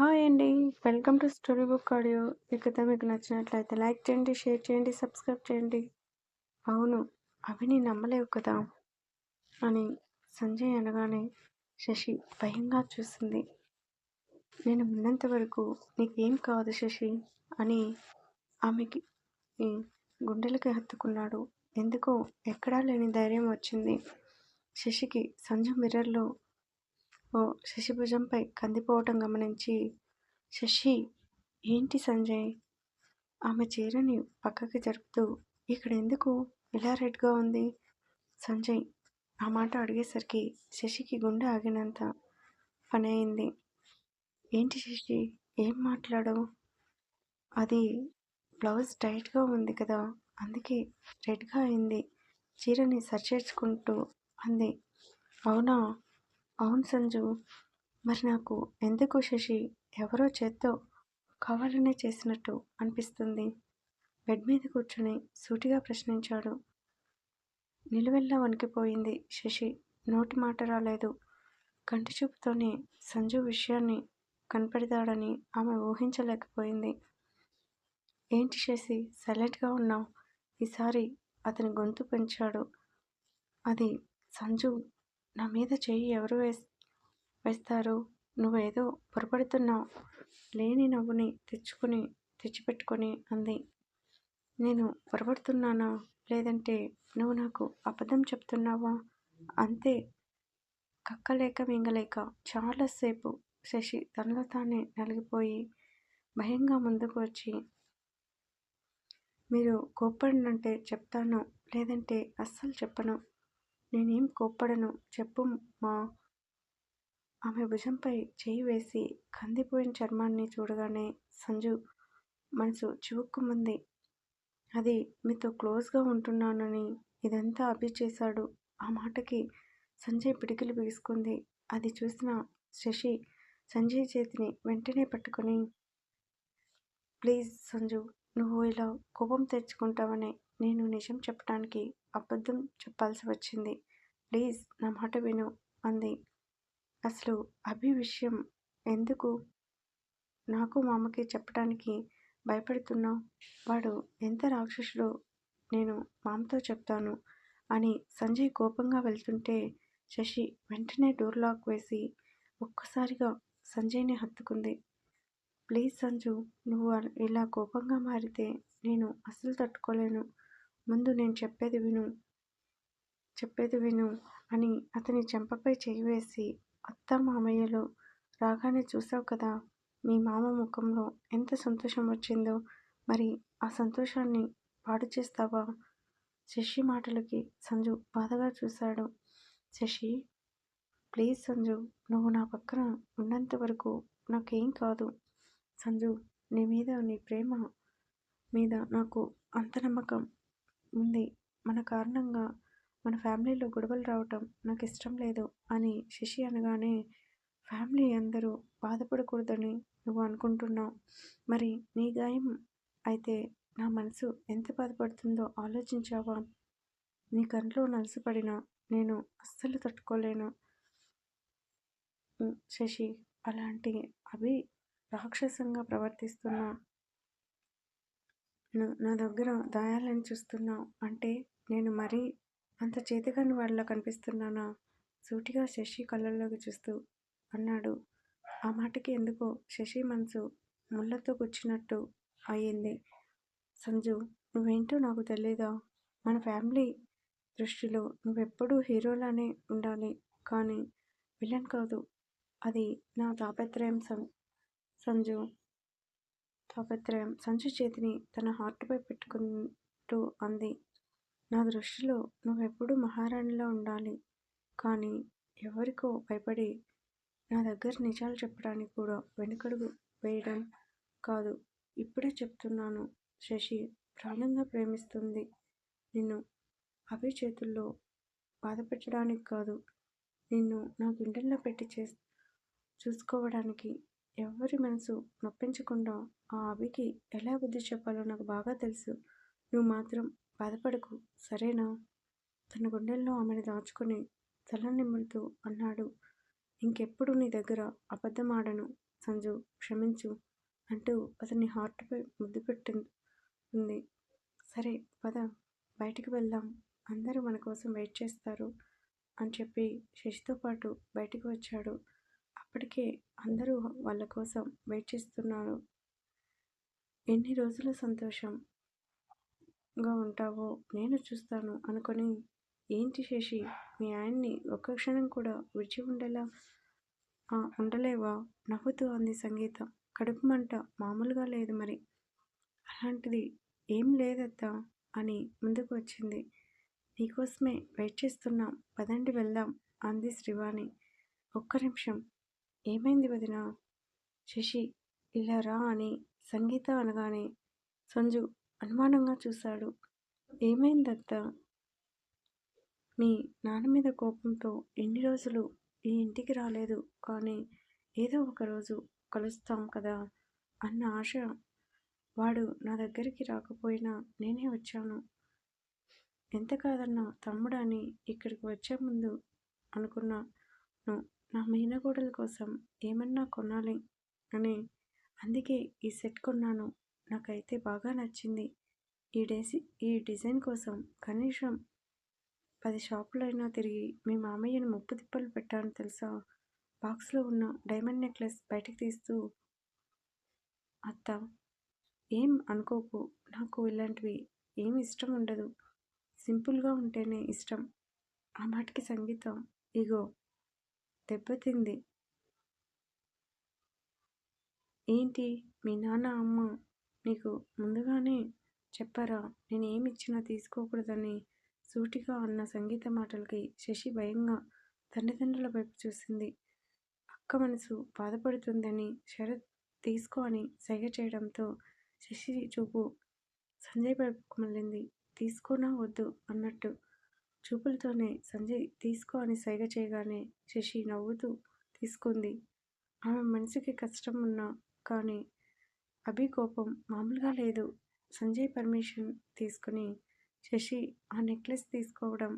Hi అండి. Welcome to story book audio. ఈ కథ మీకు నచ్చినట్లయితే లైక్ చేయండి షేర్ చేయండి సబ్స్క్రైబ్ చేయండి. అవును అవి నీ నమ్మలేవు కదా అని సంజయ్ అనగానే శశి భయంగా చూసింది. నేను ఉన్నంత వరకు నీకేం కాదు శశి అని ఆమెకి గుండెలకి హత్తుకున్నాడు. ఎందుకో ఎక్కడా లేని ధైర్యం వచ్చింది. శశికి సంజయ్ మిర్రర్లో ఓ శశిభుజంపై కందిపోవటం గమనించి శశి ఏంటి సంజయ్? ఆమె చీరని పక్కకి జరుపుతూ ఇక్కడ ఎందుకు ఇలా రెడ్గా ఉంది? సంజయ్ ఆ మాట అడిగేసరికి శశికి గుండె ఆగినంత పని అయింది ఏంటి శశి? ఏం మాట్లాడవు? అది బ్లౌజ్ టైట్గా ఉంది కదా అందుకే రెడ్గా అయింది. చీరని సరిచేర్చుకుంటూ అంది. అవునా? అవును సంజు. మరి నాకు ఎందుకు శశి ఎవరో చేత్తో కావాలనే చేసినట్టు అనిపిస్తుంది. బెడ్ మీద కూర్చొని సూటిగా ప్రశ్నించాడు. నిలువెల్లా వణికిపోయింది శశి. నోటి మాట రాలేదు. కంటి చూపుతోనే సంజు విషయాన్ని కనపడతాడని ఆమె ఊహించలేకపోయింది. ఏంటి శశి సైలెంట్గా ఉన్నావు? ఈసారి అతని గొంతు పెంచాడు. అది సంజు నా మీద చెయ్యి ఎవరు వేస్ వేస్తారు? నువ్వేదో పొరపడుతున్నావు. లేని నవ్వుని తెచ్చుకొని తెచ్చిపెట్టుకొని అంది. నేను పొరపడుతున్నానా? లేదంటే నువ్వు నాకు అబద్ధం చెప్తున్నావా? అంతే. కక్కలేక మింగలేక చాలాసేపు శశి తనలో తానే నలిగిపోయి భయంగా ముందుకు వచ్చి మీరు కోప్పడినంటే చెప్తాను లేదంటే అస్సలు చెప్పను. నేనేం కోప్పడను. చెప్పు మా ఆమె భుజంపై చేయి వేసి కందిపోయిన చర్మాన్ని చూడగానే సంజు మనసు చివుక్కుమంది. అది మీతో క్లోజ్గా ఉంటున్నానని ఇదంతా అభి చేశాడు ఆ మాటకి సంజయ్ పిడికిలు బిగుసుకుంది. అది చూసిన శశి సంజయ్ చేతిని వెంటనే పట్టుకొని ప్లీజ్ సంజు నువ్వు ఇలా కోపం తెచ్చుకుంటావని నేను నిజం చెప్పడానికి అబద్ధం చెప్పాల్సి వచ్చింది. ప్లీజ్ నా మాట విను అంది. అసలు అభి విషయం ఎందుకు? నాకు మామకి చెప్పడానికి భయపడుతున్నావు? వాడు ఎంత రాక్షసుడో నేను మామతో చెప్తాను అని సంజయ్ కోపంగా వెళ్తుంటే శశి వెంటనే డోర్ లాక్ వేసి ఒక్కసారిగా సంజయ్ని హత్తుకుంది. ప్లీజ్ సంజు నువ్వు ఇలా కోపంగా మారితే నేను అస్సలు తట్టుకోలేను. ముందు నేను చెప్పేది విను. చెప్పేది విను అని అతని చెంపపై చేయి వేసి అత్త మామయ్యలు రాగానే చూసావు కదా మీ మామ ముఖంలో ఎంత సంతోషం వచ్చిందో. మరి ఆ సంతోషాన్ని పాడు చేస్తావా శశి మాటలకి సంజు బాధగా చూశాడు. శశి ప్లీజ్ సంజు నువ్వు నా పక్కన ఉన్నంత వరకు నాకేం కాదు. సంజు నీ మీద నీ ప్రేమ మీద నాకు అంత నమ్మకం. ఉంది. మన కారణంగా మన ఫ్యామిలీలో గొడవలు రావటం నాకు ఇష్టం లేదు అని శశి అనగానే ఫ్యామిలీ అందరూ బాధపడకూడదని నువ్వు అనుకుంటున్నావు. మరి నీ గాయం అయితే నా మనసు ఎంత బాధపడుతుందో ఆలోచించావా? నీ కంట్లో నలసిపడిన నేను అస్సలు తట్టుకోలేను. శశి అలాంటి అవి రాక్షసంగా ప్రవర్తిస్తున్నా నా దగ్గర దాయాలని చూస్తున్నావు. అంటే నేను మరీ అంత చేతగాని వాళ్ళ కనిపిస్తున్నానా? సూటిగా శశి కళ్ళల్లోకి చూస్తూ అన్నాడు. ఆ మాటకి ఎందుకో శశి మనసు ముళ్ళతో గుచ్చినట్టు అయ్యింది. సంజు నువ్వేంటో నాకు తెలీదా? మన ఫ్యామిలీ దృష్టిలో నువ్వెప్పుడూ హీరోలానే ఉండాలి. కానీ విలన్ కాదు. అది నా తాపత్రయం సం సంజు. తాపత్రయం. సంజు చేతిని తన హార్ట్పై పెట్టుకుంటూ అంది. నా దృష్టిలో నువ్వెప్పుడూ మహారాణిలా ఉండాలి. కానీ ఎవరికో భయపడి నా దగ్గర నిజాలు చెప్పడానికి కూడా వెనుకడుగు వేయడం కాదు. ఇప్పుడే చెప్తున్నాను శశి. ప్రాణంగా ప్రేమిస్తుంది. నిన్ను అవి చేతుల్లో బాధపెట్టడానికి కాదు. నిన్ను నా గుండెల్లో పెట్టి చే చూసుకోవడానికి ఎవరి మనసు నొప్పించకుండా ఆ అవికి ఎలా బుద్ధి చెప్పాలో నాకు బాగా తెలుసు. నువ్వు మాత్రం బాధపడకు సరేనా? తన గుండెల్లో ఆమెను దాచుకుని తల నిమ్ముతూ అన్నాడు. ఇంకెప్పుడు నీ దగ్గర అబద్ధం ఆడను సంజు క్షమించు అంటూ అతని హార్ట్పై ముద్దు పెట్టింది. సరే పద బయటికి వెళ్దాం. అందరూ మన కోసం వెయిట్ చేస్తారు అని చెప్పి శశితో పాటు బయటికి వచ్చాడు. అప్పటికే అందరూ వాళ్ళ కోసం వెయిట్ చేస్తున్నారు. ఎన్ని రోజులు సంతోషంగా ఉంటావో నేను చూస్తాను అనుకొని ఏంటి చేసి మీ ఆయన్ని ఒక్క క్షణం కూడా విడిచి ఉండేలా ఉండలేవా? నవ్వుతూ అంది సంగీత. కడుపు మంట మామూలుగా లేదు మరి. అలాంటిది ఏం లేదత్తా అని ముందుకు వచ్చింది. నీకోసమే వెయిట్ చేస్తున్నాం. పదండి వెళ్దాం అంది శ్రీవాణి. ఒక్క నిమిషం. ఏమైంది వదిన? శశి ఇలా రా అని సంగీత అనగానే సంజు అనుమానంగా చూశాడు. ఏమైందత్త? మీ నాన్న మీద కోపంతో ఎన్ని రోజులు ఈ ఇంటికి రాలేదు కానీ ఏదో ఒకరోజు కలుస్తాం కదా అన్న ఆశ వాడు నా దగ్గరికి రాకపోయినా నేనే వచ్చాను. ఎంత కాదన్నా తమ్ముడని ఇక్కడికి వచ్చే ముందు అనుకున్నాను. నా మీనగోడల కోసం ఏమన్నా కొనాలి అని. అందుకే ఈ సెట్ కొన్నాను. నాకైతే బాగా నచ్చింది. ఈ డేసి ఈ డిజైన్ కోసం కనీసం పది షాపులైనా తిరిగి మీ మామయ్యను ముప్పు తిప్పలు పెట్టాను తెలుసా? బాక్స్లో ఉన్న డైమండ్ నెక్లెస్ బయటకు తీస్తూ అత్త ఏం అనుకోకు. నాకు ఇలాంటివి ఏమి ఇష్టం ఉండదు. సింపుల్గా ఉంటేనే ఇష్టం. ఆ మాటకి సంగీతం ఇగో దెబ్బతింది. ఏంటి? మీ నాన్న అమ్మ నీకు ముందుగానే చెప్పారా? నేను ఏమి ఇచ్చినా తీసుకోకూడదని సూటిగా అన్న సంగీత మాటలకి శశి భయంగా తల్లిదండ్రుల వైపు చూసింది. అక్క మనసు బాధపడుతుందని శరత్ తీసుకో అని సైగ చేయడంతో శశి చూపు సంజయ్ వైపుకు మళ్ళింది. తీసుకోనా వద్దు అన్నట్టు చూపులతోనే సంజయ్ తీసుకో అని సైగ చేయగానే శశి నవ్వుతూ తీసుకుంది. ఆమె మనసుకి కష్టం ఉన్నా కానీ అభి కోపం మామూలుగా లేదు. సంజయ్ పర్మిషన్ తీసుకుని శశి ఆ నెక్లెస్ తీసుకోవడం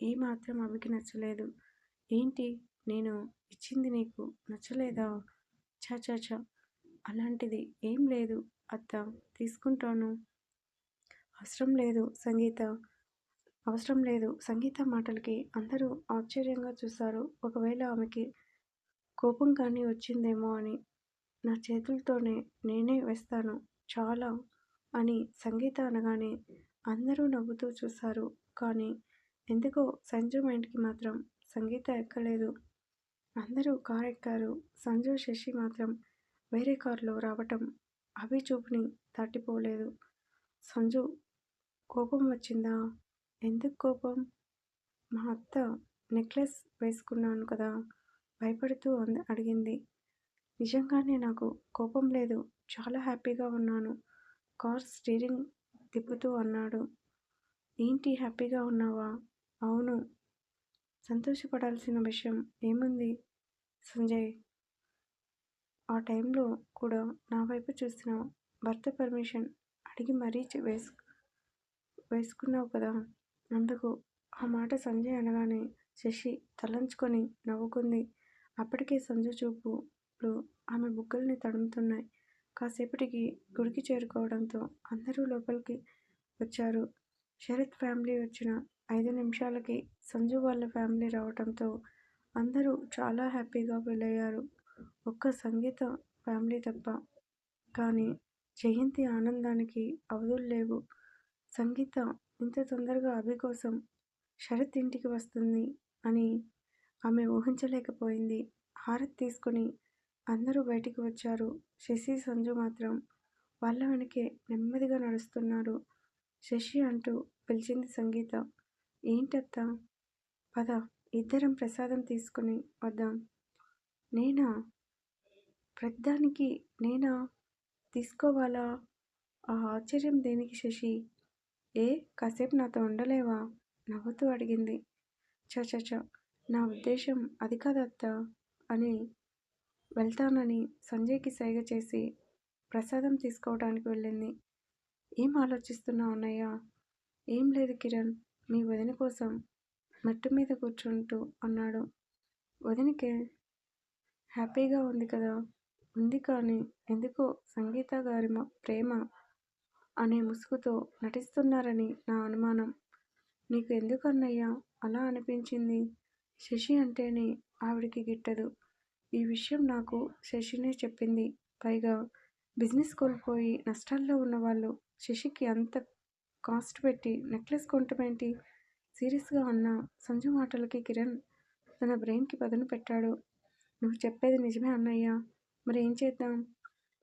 ఏమాత్రం అభికి నచ్చలేదు. ఏంటి? నేను ఇచ్చింది నీకు నచ్చలేదా? చాచాచా అలాంటిది ఏం లేదు అత్త తీసుకుంటాను. అవసరం లేదు సంగీత. అవసరం లేదు. సంగీత మాటలకి అందరూ ఆశ్చర్యంగా చూశారు ఒకవేళ ఆమెకి కోపం కానీ వచ్చిందేమో అని నా చేతులతోనే నేనే వేస్తాను. చాలా అని సంగీత అనగానే అందరూ నవ్వుతూ చూశారు కానీ ఎందుకో సంజు మైండ్కి మాత్రం సంగీత ఎక్కలేదు. అందరూ కారు ఎక్కారు. సంజు శశి మాత్రం వేరే కారులో రావటం అవి చూపుని దాటిపోలేదు. సంజు కోపం వచ్చిందా? ఎందుకు కోపం? మా అత్త నెక్లెస్ వేసుకున్నాను కదా భయపడుతూ అడిగింది. నిజంగానే నాకు కోపం లేదు చాలా హ్యాపీగా ఉన్నాను. కార్ స్టీరింగ్ తిప్పుతూ అన్నాడు. ఏంటి హ్యాపీగా ఉన్నావా? అవును. సంతోషపడాల్సిన విషయం ఏముంది? సంజయ్ ఆ టైంలో కూడా నా వైపు చూసిన భర్త పర్మిషన్ అడిగి మరీ వేసు వేసుకున్నావు కదా. అందుకు ఆ మాట సంజయ్ అనగానే శశి తలంచుకొని నవ్వుకుంది. అప్పటికే సంజు చూపులు ఆమె బుగ్గల్ని తడుముతున్నాయి. కాసేపటికి గుడికి చేరుకోవడంతో అందరూ లోపలికి వచ్చారు. శరత్ ఫ్యామిలీ వచ్చిన ఐదు నిమిషాలకి సంజు వాళ్ళ ఫ్యామిలీ రావడంతో అందరూ చాలా హ్యాపీగా వెళ్ళయ్యారు ఒక్క సంగీత ఫ్యామిలీ తప్ప. కానీ జయంతి ఆనందానికి అవధులు లేవు. సంగీత ఇంత తొందరగా అభి కోసం శరత్ ఇంటికి వస్తుంది అని ఆమె ఊహించలేకపోయింది. హారత్ తీసుకుని అందరూ బయటికి వచ్చారు. శశి సంజు మాత్రం వాళ్ళ వెనకే నెమ్మదిగా నడుస్తున్నారు. శశి అంటూ పిలిచింది సంగీత. ఏంటత్త? పద ఇద్దరం ప్రసాదం తీసుకుని వద్దాం. నేనా? ప్రతిదానికి నేనా? తీసుకోవాలా? ఆ ఆశ్చర్యం దేనికి శశి? ఏ? కాసేపు నాతో ఉండలేవా? నవ్వుతూ అడిగింది. చచచ నా ఉద్దేశం అది కాదత్త అని వెళ్తానని సంజయ్కి సైగ చేసి ప్రసాదం తీసుకోవడానికి వెళ్ళింది. ఏం ఆలోచిస్తున్నావు అన్నయ్య? ఏం లేదు కిరణ్ మీ వదిన కోసం మట్టు మీద కూర్చుంటూ అన్నాడు. వదినకే హ్యాపీగా ఉంది కదా? ఉంది కానీ ఎందుకో సంగీత గారి ప్రేమ అనే ముసుగుతో నటిస్తున్నారని నా అనుమానం. నీకు ఎందుకు అలా అనిపించింది? శశి అంటేనే ఆవిడికి గిట్టదు. ఈ విషయం నాకు శశినే చెప్పింది. పైగా బిజినెస్ కోల్పోయి నష్టాల్లో ఉన్నవాళ్ళు శశికి అంత కాస్ట్ పెట్టి నెక్లెస్ కొంటమేంటి సీరియస్గా ఉన్న సంజు మాటలకి కిరణ్ తన బ్రెయిన్కి పదును పెట్టాడు. నువ్వు చెప్పేది నిజమే అన్నయ్య. మరి ఏం చేద్దాం?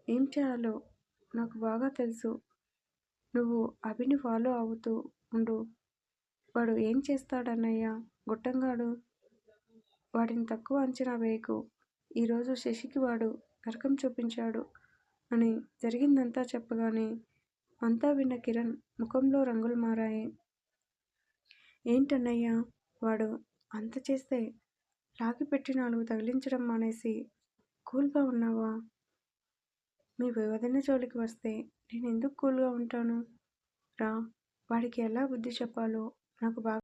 ఏం చేయాలో నాకు బాగా తెలుసు. నువ్వు అభిని ఫాలో అవుతూ ఉండు. వాడు ఏం చేస్తాడన్నయ్య? గుట్టంగాడు. వాడిని తక్కువ అంచనా వేయకు. ఈరోజు శశికి వాడు నరకం చూపించాడు అని జరిగిందంతా చెప్పగానే అంతా విన్న కిరణ్ ముఖంలో రంగులు మారాయి. ఏంటన్నయ్యా? వాడు అంత చేస్తే లాగి పెట్టి నాలుగు తగిలించడం మానేసి కూల్గా ఉన్నావా? మీ వదిన జోలికి వస్తే నేను ఎందుకు కూల్గా ఉంటాను? రా వాడికి ఎలా బుద్ధి చెప్పాలో నాకు బాగా